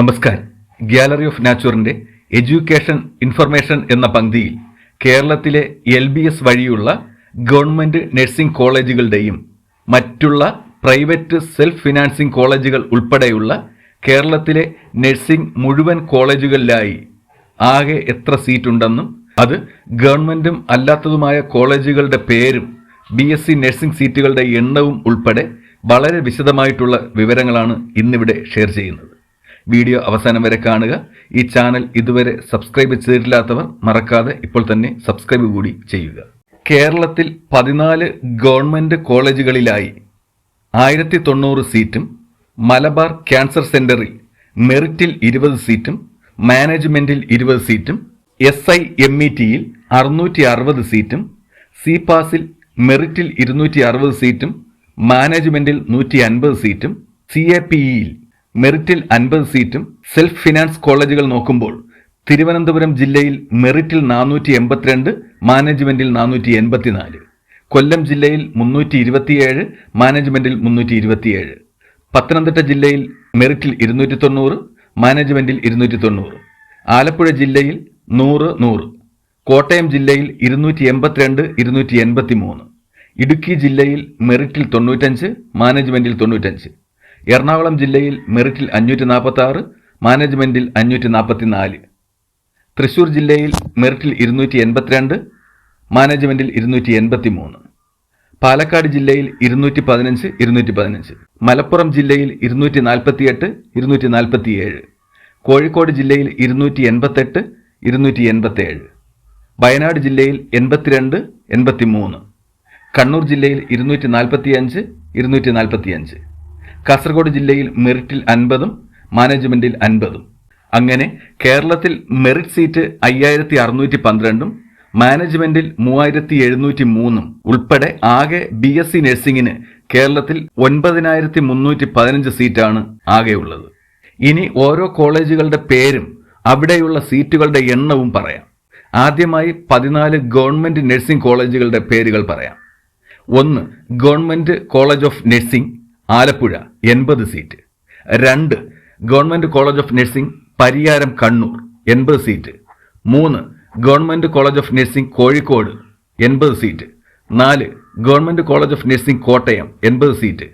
നമസ്കാരം. Gallery of നാച്ചുറിന്റെ education information എന്ന പങ്ക്തിയിൽ കേരളത്തിലെ എൽ ബി എസ് വഴിയുള്ള ഗവൺമെന്റ് നഴ്സിംഗ് കോളേജുകളുടെയും മറ്റുള്ള പ്രൈവറ്റ് സെൽഫ് ഫിനാൻസിംഗ് കോളേജുകൾ ഉൾപ്പെടെയുള്ള കേരളത്തിലെ നഴ്സിംഗ് മുഴുവൻ കോളേജുകളിലായി ആകെ എത്ര സീറ്റുണ്ടെന്നും അത് ഗവൺമെന്റും അല്ലാത്തതുമായ കോളേജുകളുടെ പേരും ബി എസ് സി നഴ്സിംഗ് സീറ്റുകളുടെ എണ്ണവും ഉൾപ്പെടെ വളരെ വിശദമായിട്ടുള്ള വിവരങ്ങളാണ് ഇന്നിവിടെ ഷെയർ ചെയ്യുന്നത്. വീഡിയോ അവസാനം വരെ കാണുക. ഈ ചാനൽ ഇതുവരെ സബ്സ്ക്രൈബ് ചെയ്തിട്ടില്ലാത്തവർ മറക്കാതെ ഇപ്പോൾ തന്നെ സബ്സ്ക്രൈബ് കൂടി ചെയ്യുക. കേരളത്തിൽ പതിനാല് ഗവൺമെന്റ് കോളേജുകളിലായി ആയിരത്തി തൊണ്ണൂറ് സീറ്റും മലബാർ ക്യാൻസർ സെന്ററിൽ മെറിറ്റിൽ ഇരുപത് സീറ്റും മാനേജ്മെന്റിൽ ഇരുപത് സീറ്റും എസ് ഐ എം ഇ ടിയിൽ അറുന്നൂറ്റി അറുപത് സീറ്റും സി പാസിൽ മെറിറ്റിൽ ഇരുന്നൂറ്റി അറുപത് സീറ്റും മാനേജ്മെന്റിൽ നൂറ്റി അൻപത് സീറ്റും സി എ പി ഇയിൽ മെറിറ്റിൽ അൻപത് സീറ്റും സെൽഫ് ഫിനാൻസ് കോളേജുകൾ നോക്കുമ്പോൾ തിരുവനന്തപുരം ജില്ലയിൽ മെറിറ്റിൽ നാനൂറ്റി എൺപത്തിരണ്ട് മാനേജ്മെന്റിൽ നാനൂറ്റി എൺപത്തിനാല് കൊല്ലം ജില്ലയിൽ മുന്നൂറ്റി ഇരുപത്തിയേഴ് മാനേജ്മെന്റിൽ മുന്നൂറ്റി ഇരുപത്തിയേഴ് പത്തനംതിട്ട ജില്ലയിൽ മെറിറ്റിൽ ഇരുന്നൂറ്റി തൊണ്ണൂറ് മാനേജ്മെന്റിൽ ഇരുന്നൂറ്റി തൊണ്ണൂറ് ആലപ്പുഴ ജില്ലയിൽ നൂറ് നൂറ് കോട്ടയം ജില്ലയിൽ ഇരുന്നൂറ്റി എൺപത്തിരണ്ട് ഇരുന്നൂറ്റി എൺപത്തി മൂന്ന് ഇടുക്കി ജില്ലയിൽ മെറിറ്റിൽ തൊണ്ണൂറ്റഞ്ച് മാനേജ്മെന്റിൽ തൊണ്ണൂറ്റഞ്ച്. എറണാകുളം ജില്ലയിൽ മെറിറ്റിൽ അഞ്ഞൂറ്റി നാൽപ്പത്തി ആറ് മാനേജ്മെന്റിൽ അഞ്ഞൂറ്റി നാൽപ്പത്തി നാല് തൃശൂർ ജില്ലയിൽ മെറിറ്റിൽ ഇരുന്നൂറ്റി എൺപത്തിരണ്ട് മാനേജ്മെന്റിൽ ഇരുന്നൂറ്റി എൺപത്തി മൂന്ന് പാലക്കാട് ജില്ലയിൽ ഇരുന്നൂറ്റി പതിനഞ്ച് ഇരുന്നൂറ്റി പതിനഞ്ച് മലപ്പുറം ജില്ലയിൽ ഇരുന്നൂറ്റി നാൽപ്പത്തി എട്ട് ഇരുന്നൂറ്റി നാൽപ്പത്തി ഏഴ് കോഴിക്കോട് ജില്ലയിൽ ഇരുന്നൂറ്റി എൺപത്തെട്ട് ഇരുന്നൂറ്റി എൺപത്തേഴ് വയനാട് ജില്ലയിൽ എൺപത്തിരണ്ട് എൺപത്തി മൂന്ന് കണ്ണൂർ ജില്ലയിൽ ഇരുന്നൂറ്റി നാൽപ്പത്തി അഞ്ച് ഇരുന്നൂറ്റി നാൽപ്പത്തി അഞ്ച് കാസർഗോഡ് ജില്ലയിൽ മെറിറ്റിൽ അൻപതും മാനേജ്മെന്റിൽ അൻപതും. അങ്ങനെ കേരളത്തിൽ മെറിറ്റ് സീറ്റ് അയ്യായിരത്തി അറുന്നൂറ്റി പന്ത്രണ്ടും മാനേജ്മെന്റിൽ മൂവായിരത്തി എഴുന്നൂറ്റി മൂന്നും ഉൾപ്പെടെ ആകെ ബി എസ് സി നഴ്സിംഗിന് കേരളത്തിൽ ഒൻപതിനായിരത്തി മുന്നൂറ്റി പതിനഞ്ച് സീറ്റാണ് ആകെയുള്ളത്. ഇനി ഓരോ കോളേജുകളുടെ പേരും അവിടെയുള്ള സീറ്റുകളുടെ എണ്ണവും പറയാം. ആദ്യമായി പതിനാല് ഗവൺമെന്റ് നഴ്സിംഗ് കോളേജുകളുടെ പേരുകൾ പറയാം. ഒന്ന് government college of nursing Alappuzha എൺപത് സീറ്റ്. രണ്ട് government college of nursing Pariyaram Kannur എൺപത് സീറ്റ്. മൂന്ന് government college of nursing Kozhikode എൺപത് സീറ്റ്. നാല് government college of nursing Kottayam എൺപത് സീറ്റ്.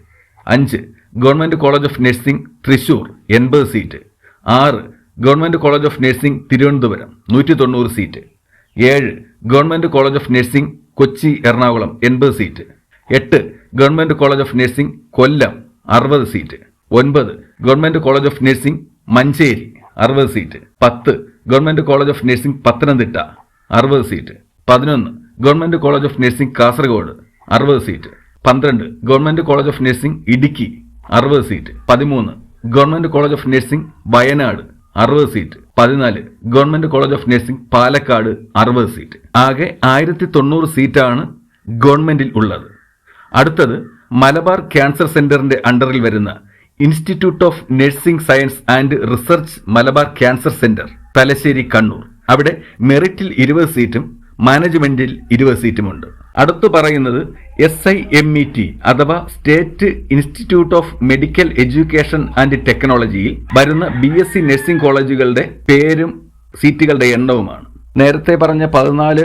അഞ്ച് government college of nursing Thrissur എൺപത് സീറ്റ്. ആറ് government college of nursing Thiruvananthapuram നൂറ്റി തൊണ്ണൂറ് സീറ്റ്. ഏഴ് government college of nursing Kochi Ernakulam എൺപത് സീറ്റ്. എട്ട് government college of nursing Kollam അറുപത് സീറ്റ്. ഒൻപത് government college of nursing Manjeri അറുപത് സീറ്റ്. പത്ത് government college of nursing Pathanamthitta അറുപത് സീറ്റ്. പതിനൊന്ന് government college of nursing Kasaragod അറുപത് സീറ്റ്. പന്ത്രണ്ട് government college of nursing Idukki അറുപത് സീറ്റ്. പതിമൂന്ന് government college of nursing Wayanad അറുപത് സീറ്റ്. പതിനാല് government college of nursing Palakkad അറുപത് സീറ്റ്. ആകെ ആയിരത്തി തൊണ്ണൂറ് സീറ്റാണ് ഗവൺമെന്റിൽ ഉള്ളത്. അടുത്തത് മലബാർ ക്യാൻസർ സെന്ററിന്റെ അണ്ടറിൽ വരുന്ന institute of nursing science and research Malabar cancer centre Thalassery Kannur. അവിടെ മെറിറ്റിൽ ഇരുപത് സീറ്റും മാനേജ്മെന്റിൽ ഇരുപത് സീറ്റുമുണ്ട്. അടുത്തു പറയുന്നത് S I M E T അഥവാ state institute of medical education and ടെക്നോളജിയിൽ വരുന്ന ബി എസ് സി നഴ്സിംഗ് കോളേജുകളുടെ പേരും സീറ്റുകളുടെ എണ്ണവുമാണ്. നേരത്തെ പറഞ്ഞ പതിനാല്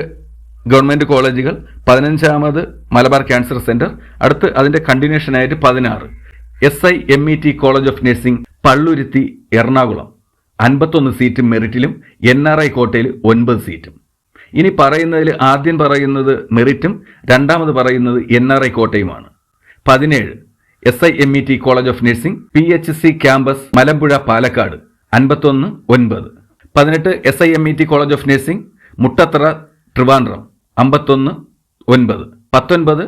ഗവൺമെന്റ് കോളേജുകൾ പതിനഞ്ചാമത് മലബാർ ക്യാൻസർ സെന്റർ അടുത്ത് അതിന്റെ കണ്ടിന്യൂഷനായിട്ട് പതിനാറ്. S I M E T college of nursing Palluruthy Ernakulam. അൻപത്തൊന്ന് സീറ്റും മെറിറ്റിലും എൻ ആർ ഐ കോട്ടയിൽ ഒൻപത് സീറ്റും ഇനി പറയുന്നതിൽ ആദ്യം പറയുന്നത് മെറിറ്റും രണ്ടാമത് പറയുന്നത് എൻ ആർ ഐ കോട്ടയുമാണ്. പതിനേഴ്. S I M E T college of nursing P H C campus Malampuzha Palakkad. അൻപത്തൊന്ന് ഒൻപത്. പതിനെട്ട് S I M E T college of nursing Muttathara Trivandrum. അമ്പത്തൊന്ന് ഒൻപത്. പത്തൊൻപത്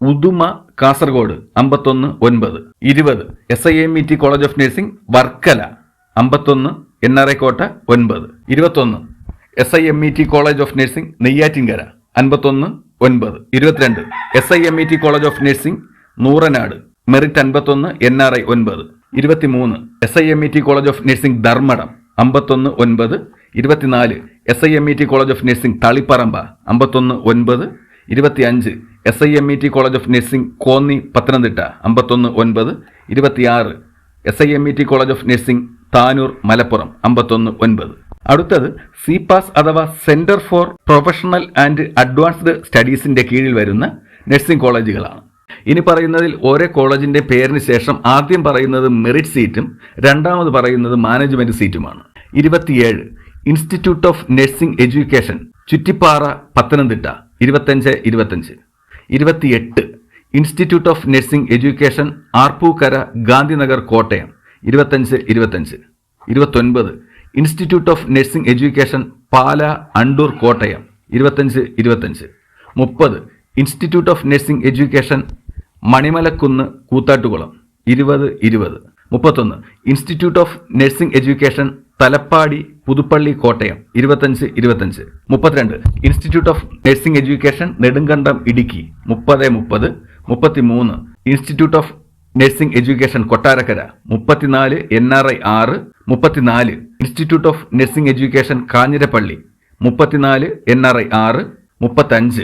ഉദുമ കാസർഗോഡ്. അമ്പത്തൊന്ന് ഒൻപത്. ഇരുപത് S I M E T college of nursing Varkala. അമ്പത്തൊന്ന് എൻ ആർ ഐ കോട്ട ഒൻപത്. ഇരുപത്തൊന്ന് S I M E T college of nursing Neyyattinkara. അൻപത്തൊന്ന് ഒൻപത്. ഇരുപത്തിരണ്ട് S I M E T college of nursing Nooranad. Merit അൻപത്തൊന്ന് N R I ഒൻപത്. ഇരുപത്തിമൂന്ന് S I M E T college of nursing Dharmadam. അമ്പത്തൊന്ന് ഒൻപത് ഇരുപത്തിനാല് S I M E T college of nursing Taliparamba അമ്പത്തൊന്ന് ഒൻപത് ഇരുപത്തിയഞ്ച് S I M E T college of nursing Konni Pathanamthitta അമ്പത്തൊന്ന് ഒൻപത് ഇരുപത്തിയാറ് S I M E T college of nursing Tanur Malappuram അമ്പത്തൊന്ന് ഒൻപത്. അടുത്തത് സി പാസ് അഥവാ centre for professional and advanced സ്റ്റഡീസിന്റെ കീഴിൽ വരുന്ന നഴ്സിംഗ് കോളേജുകളാണ്. ഇനി പറയുന്നതിൽ ഓരോ കോളേജിന്റെ പേരിന് ശേഷം ആദ്യം പറയുന്നത് മെറിറ്റ് സീറ്റും രണ്ടാമത് പറയുന്നത് മാനേജ്മെന്റ് സീറ്റുമാണ് ഇരുപത്തിയേഴ് institute of nursing education Chuttipara Pathanamthitta. ഇരുപത്തഞ്ച് ഇരുപത്തഞ്ച്. ഇരുപത്തിയെട്ട്. Institute of nursing education Arpookara Gandhinagar Kottayam. ഇരുപത്തഞ്ച് ഇരുപത്തഞ്ച്. ഇരുപത്തൊൻപത്. Institute of nursing education Pala Andoor Kottayam. ഇരുപത്തഞ്ച് ഇരുപത്തഞ്ച്. മുപ്പത്. Institute of nursing education Manimalakunnu Koothattukulam. ഇരുപത് ഇരുപത്. മുപ്പത്തൊന്ന്. Institute of nursing education Thalappady Puthuppally Kottayam ഇരുപത്തഞ്ച് ഇരുപത്തഞ്ച്. മുപ്പത്തിരണ്ട്. Institute of nursing education Nedumkandam Idukki. മുപ്പത് മുപ്പത്. മുപ്പത്തിമൂന്ന്. Institute of nursing education Kottarakkara. മുപ്പത്തിനാല് എൻ ആർ ഐ ആറ്. മുപ്പത്തിനാല്. Institute of nursing education Kanjirappally. മുപ്പത്തിനാല് എൻ ആർ ഐ ആറ്. മുപ്പത്തഞ്ച്.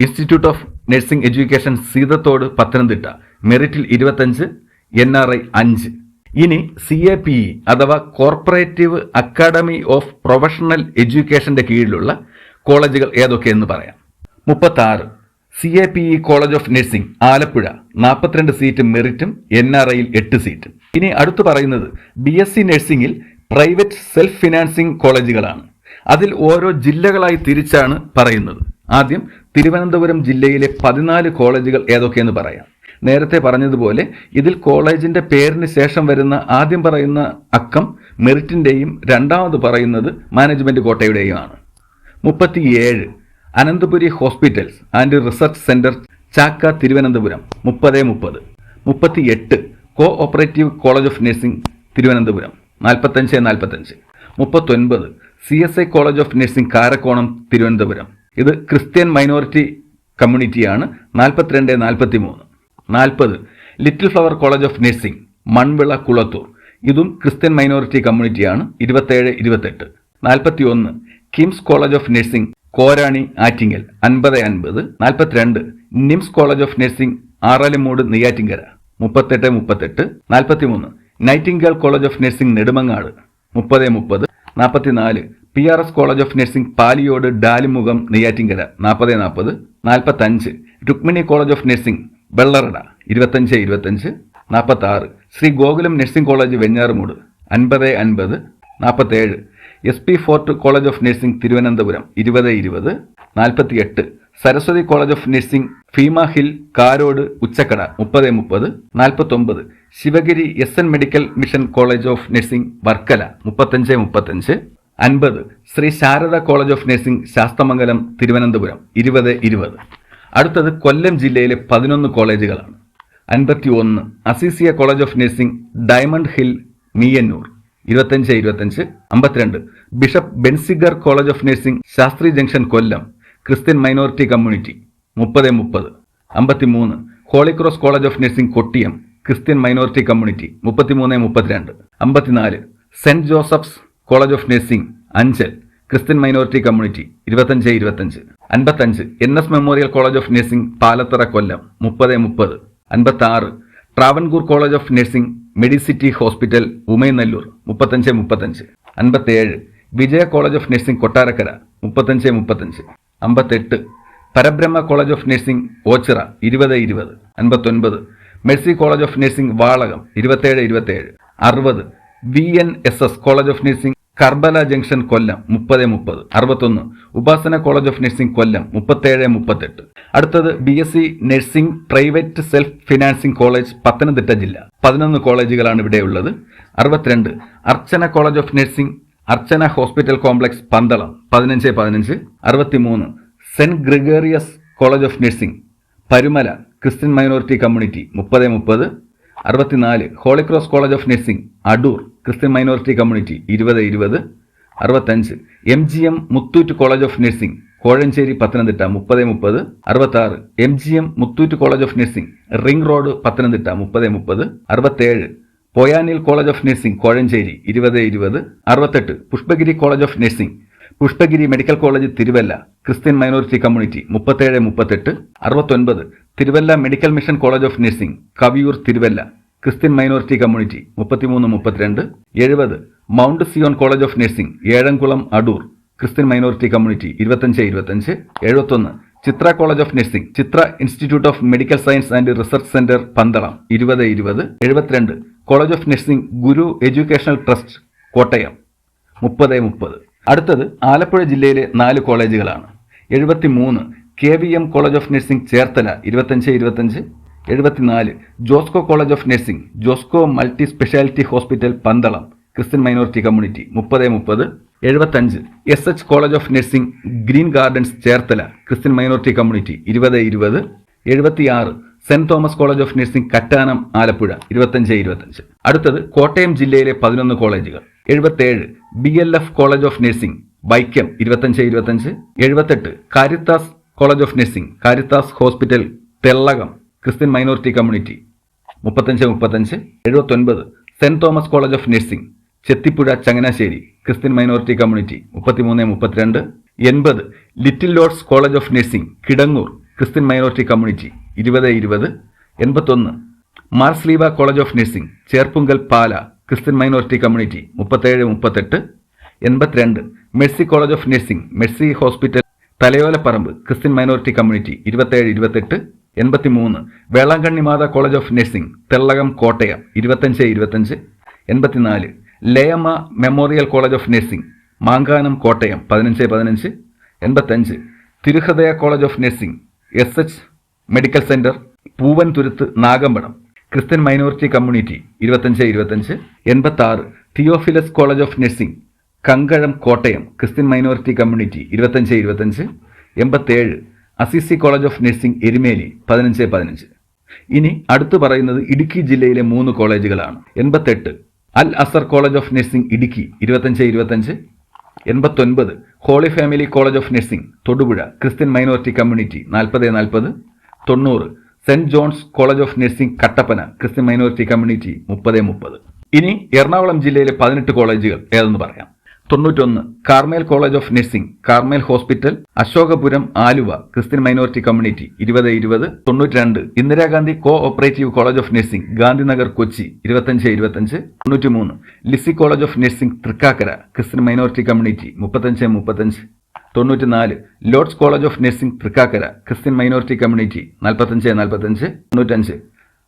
Institute of nursing education Seethathodu Pathanamthitta. മെറിറ്റിൽ ഇരുപത്തഞ്ച് എൻ ആർ ഐ അഞ്ച്. ഇനി സി എ പി ഇ അഥവാ കോർപ്പറേറ്റീവ് അക്കാഡമി ഓഫ് പ്രൊഫഷണൽ എഡ്യൂക്കേഷന്റെ കീഴിലുള്ള കോളേജുകൾ ഏതൊക്കെയെന്ന് പറയാം. മുപ്പത്തി ആറ് C A P E college of nursing Alappuzha. നാൽപ്പത്തിരണ്ട് സീറ്റ് മെറിറ്റും എൻ ആർ ഐയിൽ എട്ട് സീറ്റും. ഇനി അടുത്തു പറയുന്നത് ബി എസ് സി നഴ്സിംഗിൽ പ്രൈവറ്റ് സെൽഫ് ഫിനാൻസിംഗ് കോളേജുകളാണ്. അതിൽ ഓരോ ജില്ലകളായി തിരിച്ചാണ് പറയുന്നത്. ആദ്യം തിരുവനന്തപുരം ജില്ലയിലെ പതിനാല് കോളേജുകൾ ഏതൊക്കെയെന്ന് പറയാം. നേരത്തെ പറഞ്ഞതുപോലെ ഇതിൽ കോളേജിന്റെ പേരിന് ശേഷം വരുന്ന ആദ്യം പറയുന്ന അക്കം മെറിറ്റിന്റെയും രണ്ടാമത് പറയുന്നത് മാനേജ്മെന്റ് കോട്ടയുടെയുമാണ്. മുപ്പത്തിയേഴ് Ananthapuri hospitals and research centre Chakka Thiruvananthapuram മുപ്പത് മുപ്പത്. മുപ്പത്തിയെട്ട് cooperative college of nursing Thiruvananthapuram നാൽപ്പത്തഞ്ച് നാൽപ്പത്തഞ്ച്. മുപ്പത്തൊൻപത് C S I college of nursing Karakonam Thiruvananthapuram. ഇത് ക്രിസ്ത്യൻ മൈനോറിറ്റി കമ്മ്യൂണിറ്റിയാണ് നാൽപ്പത്തിരണ്ട് നാൽപ്പത്തി മൂന്ന് നാൽപ്പത്. Little flower college of nursing Manvila Kulathoor. ഇതും ക്രിസ്ത്യൻ മൈനോറിറ്റി കമ്മ്യൂണിറ്റിയാണ്. ഇരുപത്തേഴ് ഇരുപത്തെട്ട്. നാൽപ്പത്തി ഒന്ന് KIMS college of nursing Korani Attingal. അൻപത് അൻപത്. നാൽപ്പത്തിരണ്ട്. NIMS college of nursing Aralumoodu Neyyattinkara. മുപ്പത്തെട്ട് മുപ്പത്തെട്ട്. നാൽപ്പത്തി മൂന്ന് Nightingale college of nursing Nedumangad. മുപ്പത് മുപ്പത്. നാൽപ്പത്തിനാല്. P R S college of nursing Paliyode Dalumukham Neyyattinkara. നാൽപ്പത് നാൽപ്പത്. നാൽപ്പത്തഞ്ച്. Rukmini college of nursing Vellarada ഇരുപത്തഞ്ച് ഇരുപത്തഞ്ച് നാൽപ്പത്തി ആറ് ശ്രീ ഗോകുലം നഴ്സിംഗ് കോളേജ് വെഞ്ഞാറുമൂട് അൻപത് അൻപത് നാൽപ്പത്തേഴ് S P fort college of nursing Thiruvananthapuram ഇരുപത് ഇരുപത് നാൽപ്പത്തി എട്ട് സരസ്വതി കോളേജ് ഓഫ് നഴ്സിംഗ് ഫീമ ഹിൽ കാരോട് ഉച്ചക്കട മുപ്പത് മുപ്പത് നാൽപ്പത്തൊമ്പത് Sivagiri S N medical mission college of nursing Varkala മുപ്പത്തഞ്ച് മുപ്പത്തഞ്ച്. അൻപത്. Sree Sarada college of nursing Sasthamangalam Thiruvananthapuram ഇരുപത് ഇരുപത്. അടുത്തത് കൊല്ലം ജില്ലയിലെ പതിനൊന്ന് കോളേജുകളാണ്. അൻപത്തി ഒന്ന് Azeezia college of nursing diamond hill Meeyannoor. ഇരുപത്തഞ്ച് ഇരുപത്തഞ്ച് അമ്പത്തിരണ്ട് bishop Benziger college of nursing Sasthri junction Kollam Christian minority community. മുപ്പത് മുപ്പത് അമ്പത്തിമൂന്ന് holy cross college of nursing Kottiyam Christian minority community. മുപ്പത്തിമൂന്ന് മുപ്പത്തിരണ്ട് അമ്പത്തിനാല് saint Joseph's college of nursing Anchal. Christian minority community ഇരുപത്തഞ്ച് ഇരുപത്തഞ്ച്. അൻപത്തഞ്ച് N S memorial college of nursing Palathara Kollam മുപ്പത് മുപ്പത്. അൻപത്തി ആറ് Travancore college of nursing medicity hospital Umayanalloor മുപ്പത്തഞ്ച് മുപ്പത്തഞ്ച്. അൻപത്തേഴ് Vijaya college of nursing Kottarakkara മുപ്പത്തഞ്ച് മുപ്പത്തഞ്ച്. അമ്പത്തെട്ട് Parabrahma college of nursing Oachira ഇരുപത് ഇരുപത്. അൻപത്തൊൻപത് mercy college of nursing Valakam ഇരുപത്തേഴ് ഇരുപത്തേഴ്. അറുപത് V N S S college of nursing Karbala junction Kollam മുപ്പത് മുപ്പത് അറുപത്തൊന്ന്. Upasana college of nursing Kollam മുപ്പത്തേഴ് മുപ്പത്തെട്ട്. അടുത്തത് B S C nursing private self financing college Pathanamthitta ജില്ല. പതിനൊന്ന് കോളേജുകളാണ് ഇവിടെ ഉള്ളത്. അറുപത്തിരണ്ട് Archana college of nursing Archana hospital complex Pandalam പതിനഞ്ച് പതിനഞ്ച്. അറുപത്തിമൂന്ന് saint Gregorius college of nursing Parumala Christian minority community മുപ്പത് മുപ്പത്. അറുപത്തിനാല് holy cross college of nursing Adoor. Christian minority community ഇരുപത് ഇരുപത് അറുപത്തഞ്ച്. M G M Muthoot college of nursing Kozhencherry Pathanamthitta മുപ്പത് മുപ്പത് അറുപത്താറ്. M G M Muthoot college of nursing ring road Pathanamthitta മുപ്പത് മുപ്പത് അറുപത്തേഴ്. Poyanil college of nursing Kozhencherry ഇരുപത് ഇരുപത് അറുപത്തെട്ട്. Pushpagiri college of nursing Pushpagiri medical college Thiruvalla. Christian minority community മുപ്പത്തേഴ് മുപ്പത്തെട്ട് അറുപത്തൊൻപത്. Thiruvalla medical mission college of nursing Kaviyoor Thiruvalla. Christian minority community മുപ്പത്തിമൂന്ന് മുപ്പത്തിരണ്ട്. എഴുപത് mount Zion college of nursing Ezhamkulam Adoor. Christian minority community ഇരുപത്തഞ്ച് ഇരുപത്തഞ്ച്. എഴുപത്തൊന്ന് Chitra college of nursing Chitra institute of medical science and research centre Pandalam. ഇരുപത് ഇരുപത്. എഴുപത്തിരണ്ട് college of nursing Guru educational trust Kottayam. മുപ്പത് മുപ്പത്. അടുത്തത് ആലപ്പുഴ ജില്ലയിലെ നാല് കോളേജുകളാണ്. എഴുപത്തി മൂന്ന് K V M college of nursing Cherthala ഇരുപത്തഞ്ച് ഇരുപത്തഞ്ച്. എഴുപത്തിനാല്. Josco college of nursing. Josco multi speciality hospital Pandalam. Christian minority community. മുപ്പത് മുപ്പത്. എഴുപത്തഞ്ച്. S H college of nursing. Green gardens Cherthala. Christian minority community. ഇരുപത് ഇരുപത്. എഴുപത്തിയാറ്. Saint Thomas college of nursing Kattanam Alappuzha. ഇരുപത്തഞ്ച് ഇരുപത്തഞ്ച്. അടുത്തത് കോട്ടയം ജില്ലയിലെ പതിനൊന്ന് കോളേജുകൾ. എഴുപത്തേഴ്. B L F college of nursing. Vaikom. ഇരുപത്തഞ്ച് ഇരുപത്തഞ്ച്. എഴുപത്തെട്ട്. Caritas college of nursing. Caritas hospital Thellakom. Christian minority community. മുപ്പത്തഞ്ച് മുപ്പത്തഞ്ച് എഴുപത്തൊൻപത് saint Thomas college of nursing Chethipuzha Changanassery Christian minority community. മുപ്പത്തിമൂന്ന് മുപ്പത്തിരണ്ട് എൺപത് little Lourdes college of nursing Kidangoor Christian minority community. ഇരുപത് ഇരുപത് എൺപത്തൊന്ന് Marsleeva college of nursing Cherpunkal Pala Christian minority community. മുപ്പത്തേഴ് മുപ്പത്തെട്ട് എൺപത്തിരണ്ട് mercy college of nursing mercy hospital Thalayolaparambu Christian minority community. ഇരുപത്തേഴ് ഇരുപത്തെട്ട് എൺപത്തിമൂന്ന്. Velankanni Matha college of nursing Thellakom Kottayam ഇരുപത്തഞ്ച് ഇരുപത്തഞ്ച് എൺപത്തിനാല്. Leyamma memorial college of nursing Mankanam Kottayam പതിനഞ്ച് പതിനഞ്ച്. എൺപത്തഞ്ച് Thiruhridaya college of nursing S H medical centre Poovanthuruthu Nagampadam. Christian minority community ഇരുപത്തഞ്ച് ഇരുപത്തഞ്ച് എൺപത്തി ആറ് Theophilus college of nursing Kangazha Kottayam Christian minority community ഇരുപത്തഞ്ച് ഇരുപത്തഞ്ച് എൺപത്തേഴ് Assisi college of nursing Erumeli പതിനഞ്ച് പതിനഞ്ച്. ഇനി അടുത്തു പറയുന്നത് ഇടുക്കി ജില്ലയിലെ മൂന്ന് കോളേജുകളാണ്. എൺപത്തെട്ട്. Al Azhar college of nursing Idukki ഇരുപത്തഞ്ച് ഇരുപത്തഞ്ച്. എൺപത്തൊൻപത്. Holy family college of nursing Thodupuzha Christian minority community നാൽപ്പത് നാൽപ്പത്. തൊണ്ണൂറ്. Saint John's college of nursing Kattappana Christian minority community മുപ്പത് മുപ്പത്. ഇനി എറണാകുളം ജില്ലയിലെ പതിനെട്ട് കോളേജുകൾ ഏതെന്ന് പറയാം? തൊണ്ണൂറ്റൊന്ന് Carmel college of nursing Carmel hospital Ashokapuram Aluva Christian minority community ഇരുപത് ഇരുപത് തൊണ്ണൂറ്റിരണ്ട് Indira Gandhi cooperative college of nursing Gandhinagar Kochi ഇരുപത്തഞ്ച് ഇരുപത്തഞ്ച് തൊണ്ണൂറ്റിമൂന്ന് Lissie college of nursing Thrikkakara Christian minority community മുപ്പത്തഞ്ച് മുപ്പത്തഞ്ച് തൊണ്ണൂറ്റിനാല് Lourdes college of nursing Thrikkakara Christian minority community നാൽപ്പത്തഞ്ച് നാൽപ്പത്തഞ്ച് തൊണ്ണൂറ്റഞ്ച്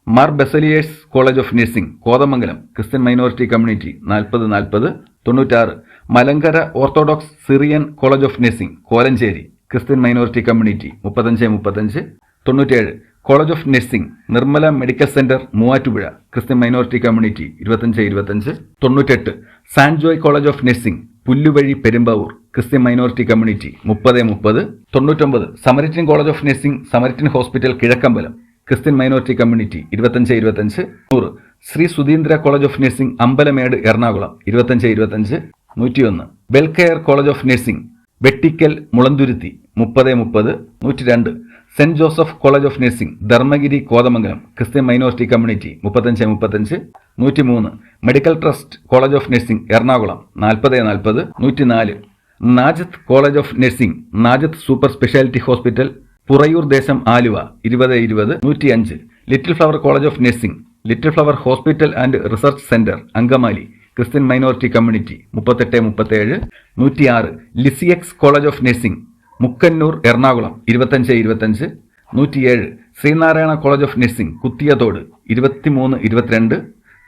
Mar Baselios college of nursing Kothamangalam Christian minority community നാൽപ്പത് നാൽപ്പത് തൊണ്ണൂറ്റാറ് Malankara orthodox Syrian college of nursing Kolenchery Christian minority community മുപ്പത്തഞ്ച് മുപ്പത്തഞ്ച് തൊണ്ണൂറ്റേഴ് college of nursing Nirmala medical centre Muvattupuzha Christian minority community ഇരുപത്തഞ്ച് ഇരുപത്തഞ്ച് തൊണ്ണൂറ്റെട്ട് Sanjoe college of nursing Pulluvazhi Perumbavoor Christian minority community മുപ്പത് മുപ്പത് തൊണ്ണൂറ്റൊമ്പത് Samaritan college of nursing Samaritan hospital Kizhakkambalam Christian minority community ഇരുപത്തഞ്ച് ഇരുപത്തഞ്ച് നൂറ് Shri Sudheendra college of nursing Ambalamedu Ernakulam ഇരുപത്തഞ്ച് ഇരുപത്തഞ്ച് നൂറ്റിയൊന്ന്. Welcare college of nursing Vettikkal Mulanthuruthy മുപ്പത് മുപ്പത് നൂറ്റി രണ്ട് saint Joseph college of nursing Dharmagiri Kothamangalam Christian minority community മുപ്പത്തഞ്ച് മുപ്പത്തഞ്ച്. നൂറ്റി മൂന്ന് medical trust college of nursing Ernakulam നാൽപ്പത് നാൽപ്പത് നൂറ്റി നാല് Najath college of nursing Najath super speciality hospital Purayoor Desom Aluva ഇരുപത് ഇരുപത് നൂറ്റി അഞ്ച് little flower college of nursing little flower hospital and research centre Angamaly. Christian minority community മുപ്പത്തെട്ട് മുപ്പത്തേഴ് നൂറ്റിയാറ് Lisieux college of nursing Mookkannur Ernakulam ഇരുപത്തഞ്ച് ഇരുപത്തഞ്ച് നൂറ്റിയേഴ് Sree Narayana college of nursing Kuthiyathode ഇരുപത്തിമൂന്ന് ഇരുപത്തിരണ്ട്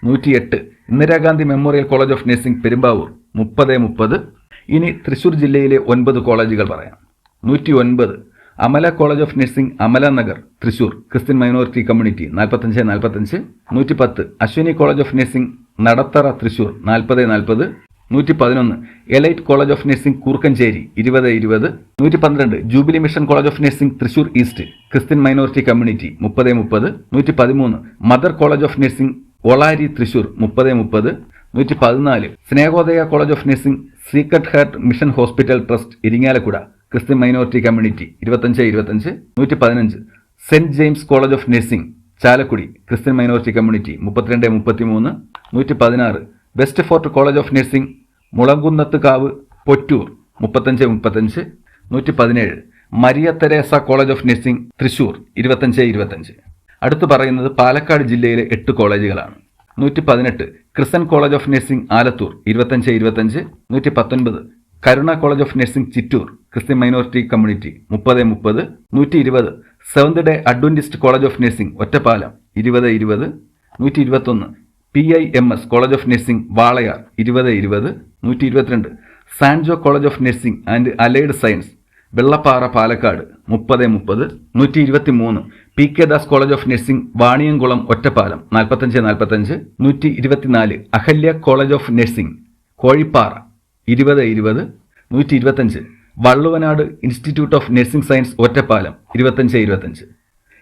നൂറ്റിയെട്ട് Indira Gandhi memorial college of nursing Perumbavoor മുപ്പത് മുപ്പത്. ഇനി തൃശൂർ ജില്ലയിലെ ഒൻപത് കോളേജുകൾ പറയാം. നൂറ്റി ഒൻപത് Amala college of nursing Amala Nagar Thrissur Christian minority community നാൽപ്പത്തഞ്ച് നാൽപ്പത്തഞ്ച്. നൂറ്റി പത്ത് Ashwini college of nursing Nadathara Thrissur നാൽപ്പത് നാൽപ്പത് നൂറ്റി പതിനൊന്ന് elite college of nursing Koorkenchery ഇരുപത് ഇരുപത് നൂറ്റി പന്ത്രണ്ട് jubilee mission college of nursing Thrissur east Christian minority community മുപ്പത് മുപ്പത് നൂറ്റി പതിമൂന്ന് mother college of nursing Olari Thrissur മുപ്പത് മുപ്പത് നൂറ്റി പതിനാല് Snehodaya college of nursing secret heart mission hospital trust Irinjalakuda Christian minority community ഇരുപത്തഞ്ച് ഇരുപത്തഞ്ച് നൂറ്റി പതിനഞ്ച് saint James college of nursing Chalakudy Christian minority community മുപ്പത്തിരണ്ട് മുപ്പത്തിമൂന്ന് നൂറ്റി പതിനാറ് west fort college of nursing Mulankunnathukavu Pottore മുപ്പത്തഞ്ച് മുപ്പത്തഞ്ച്. നൂറ്റി പതിനേഴ് Maria Theresa college of nursing Thrissur ഇരുപത്തഞ്ച് ഇരുപത്തഞ്ച്. അടുത്ത് പറയുന്നത് പാലക്കാട് ജില്ലയിലെ എട്ട് കോളേജുകളാണ്. നൂറ്റി പതിനെട്ട് crescent college of nursing Alathur ഇരുപത്തഞ്ച് ഇരുപത്തഞ്ച്. നൂറ്റി പത്തൊൻപത് Karuna college of nursing Chittoor Christian minority community മുപ്പത് മുപ്പത്. നൂറ്റി ഇരുപത് seventh day adventist college of nursing Ottapalam ഇരുപത് ഇരുപത്. നൂറ്റി ഇരുപത്തൊന്ന് P I M S college of nursing Walayar. ഇരുപത് ഇരുപത് നൂറ്റി ഇരുപത്തിരണ്ട് Sanjo college of nursing and allied science Vellappara Palakkad. മുപ്പത് മുപ്പത് നൂറ്റി ഇരുപത്തി മൂന്ന് P K Das college of nursing Vaniyamkulam Ottapalam. നാൽപ്പത്തഞ്ച് നാൽപ്പത്തഞ്ച് നൂറ്റി ഇരുപത്തിനാല് Ahalya college of nursing Kozhippara. ഇരുപത് ഇരുപത് നൂറ്റി ഇരുപത്തഞ്ച് Valluvanad institute of nursing science Ottapalam. ഇരുപത്തഞ്ച് ഇരുപത്തഞ്ച്.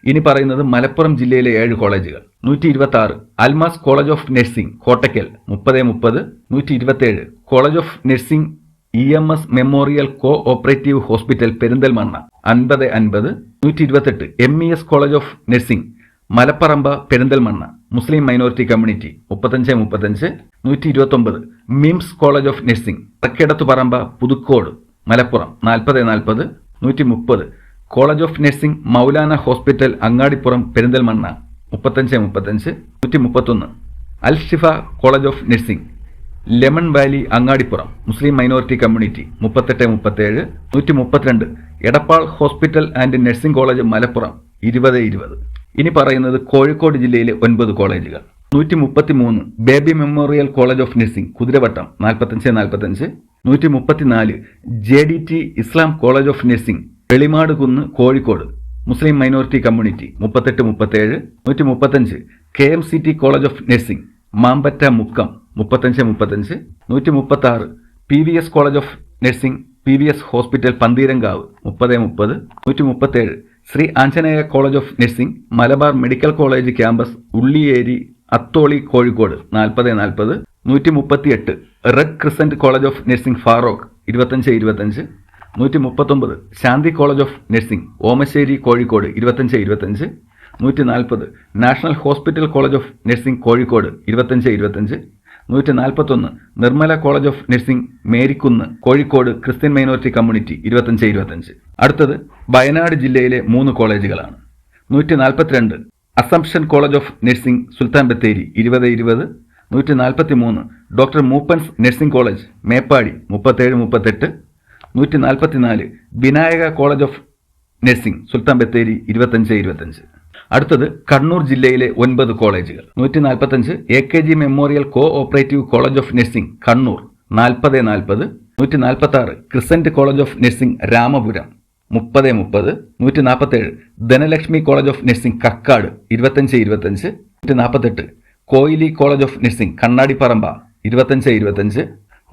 ഇനി പറയുന്നത് മലപ്പുറം ജില്ലയിലെ ഏഴ് കോളേജുകൾ. നൂറ്റി ഇരുപത്തി ആറ് Almas college of nursing Kottakkal. മുപ്പത് മുപ്പത്. നൂറ്റി ഇരുപത്തേഴ് college of nursing E M S memorial cooperative hospital Perinthalmanna. അൻപത് അൻപത്. നൂറ്റി ഇരുപത്തെട്ട് M E S college of nursing Malaparamba Perinthalmanna. Muslim minority community. മുപ്പത്തഞ്ച് മുപ്പത്തഞ്ച്. നൂറ്റി ഇരുപത്തൊമ്പത് MIMS college of nursing Thakkidathuparamba Puthukkode Malappuram. നാൽപ്പത് നാൽപ്പത്. നൂറ്റി മുപ്പത് college of nursing Maulana hospital Angadippuram Perinthalmanna. മുപ്പത്തഞ്ച് മുപ്പത്തഞ്ച് നൂറ്റി മുപ്പത്തൊന്ന് Al Shifa college of nursing lemon valley Angadippuram. Muslim minority community മുപ്പത്തെട്ട് മുപ്പത്തേഴ് നൂറ്റി മുപ്പത്തിരണ്ട് Edappal hospital and nursing college Malappuram. ഇരുപത് ഇരുപത്. ഇനി പറയുന്നത് കോഴിക്കോട് ജില്ലയിലെ ഒൻപത് കോളേജുകൾ. നൂറ്റി മുപ്പത്തി മൂന്ന് baby memorial college of nursing Kuthiravattam നാൽപ്പത്തഞ്ച് നാൽപ്പത്തഞ്ച്. നൂറ്റി മുപ്പത്തിനാല് J D T Islam college of nursing Velimadu Kunnu Kozhikode Muslim minority community മുപ്പത്തെട്ട് മുപ്പത്തേഴ് നൂറ്റി മുപ്പത്തഞ്ച് K M C T college of nursing Mampatta Mukkam മുപ്പത്തഞ്ച് മുപ്പത്തഞ്ച് നൂറ്റി മുപ്പത്തി ആറ് P V S college of nursing P V S hospital Pantheerankavu മുപ്പത് മുപ്പത് നൂറ്റി മുപ്പത്തേഴ് Sri Anjaneya college of nursing Malabar medical college campus Ulliyeri Atholi Kozhikode നാൽപ്പത് നാൽപ്പത് നൂറ്റി മുപ്പത്തിയെട്ട് red crescent college of nursing Feroke ഇരുപത്തഞ്ച് ഇരുപത്തഞ്ച് നൂറ്റി മുപ്പത്തൊമ്പത് Shanti college of nursing Omassery Kozhikode ഇരുപത്തഞ്ച് ഇരുപത്തഞ്ച് നൂറ്റി നാൽപ്പത് national hospital college of nursing Kozhikode ഇരുപത്തഞ്ച് ഇരുപത്തഞ്ച് നൂറ്റി നാൽപ്പത്തൊന്ന് Nirmala college of nursing Marikunnu Kozhikode Christian minority community ഇരുപത്തഞ്ച് ഇരുപത്തഞ്ച് അടുത്തത് വയനാട് ജില്ലയിലെ മൂന്ന് കോളേജുകളാണ്. നൂറ്റി നാൽപ്പത്തിരണ്ട് assumption college of nursing Sultan Bathery ഇരുപത് ഇരുപത്. നൂറ്റി നാൽപ്പത്തി മൂന്ന് doctor Moopen's nursing college Meppadi മുപ്പത്തേഴ് മുപ്പത്തെട്ട്. നൂറ്റി നാൽപ്പത്തിനാല് Vinayaka college of nursing Sultan Bathery ഇരുപത്തഞ്ച് ഇരുപത്തഞ്ച് അടുത്തത് കണ്ണൂർ ജില്ലയിലെ ഒൻപത് കോളേജുകൾ. നൂറ്റി നാൽപ്പത്തഞ്ച് A K G memorial cooperative college of nursing Kannur. നാൽപ്പത് നാൽപ്പത് നൂറ്റി നാൽപ്പത്തി ആറ് crescent college of nursing Ramapuram. മുപ്പത് മുപ്പത് നൂറ്റി നാൽപ്പത്തേഴ് Dhanalakshmi college of nursing Kakkad ഇരുപത്തഞ്ച് ഇരുപത്തഞ്ച് നൂറ്റി നാൽപ്പത്തെട്ട് Koyili college of nursing Kannadiparamba. ഇരുപത്തഞ്ച് ഇരുപത്തഞ്ച്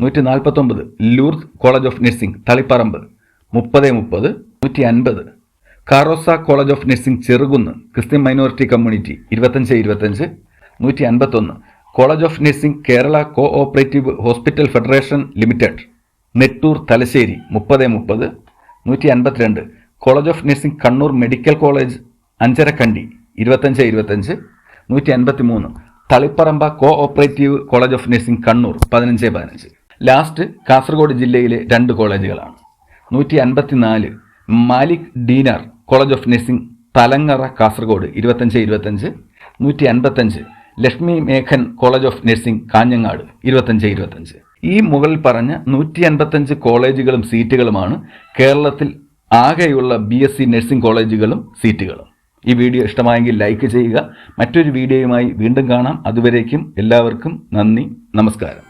നൂറ്റി നാൽപ്പത്തൊമ്പത് Lourdes college of nursing Taliparamba. മുപ്പത് മുപ്പത് നൂറ്റി അൻപത് കാറോസ college of nursing Cherukunnu Christian minority community ഇരുപത്തഞ്ച് ഇരുപത്തഞ്ച്. നൂറ്റി അൻപത്തൊന്ന് college of nursing Kerala cooperative hospital federation limited. Nettur Thalassery മുപ്പത് മുപ്പത്. നൂറ്റി അൻപത്തിരണ്ട് college of nursing Kannur medical college Anjarakandy ഇരുപത്തഞ്ച് ഇരുപത്തഞ്ച്. നൂറ്റി അൻപത്തി മൂന്ന് Taliparamba cooperative college of nursing Kannur പതിനഞ്ച് പതിനഞ്ച്. ലാസ്റ്റ് കാസർഗോഡ് ജില്ലയിലെ രണ്ട് കോളേജുകളാണ്. നൂറ്റി അൻപത്തിനാല് Malik Dinar college of nursing Thalangara Kasaragod ഇരുപത്തഞ്ച് ഇരുപത്തഞ്ച് നൂറ്റി അൻപത്തഞ്ച് Lakshmi Megan college of nursing Kanhangad ഇരുപത്തഞ്ച് ഇരുപത്തഞ്ച് ഈ മുകളിൽ പറഞ്ഞ നൂറ്റി അൻപത്തഞ്ച് കോളേജുകളും സീറ്റുകളുമാണ് കേരളത്തിൽ ആകെയുള്ള ബി എസ് സി നഴ്സിംഗ് കോളേജുകളും സീറ്റുകളും. ഈ വീഡിയോ ഇഷ്ടമായെങ്കിൽ ലൈക്ക് ചെയ്യുക. മറ്റൊരു വീഡിയോയുമായി വീണ്ടും കാണാം. അതുവരേക്കും എല്ലാവർക്കും നന്ദി. നമസ്കാരം.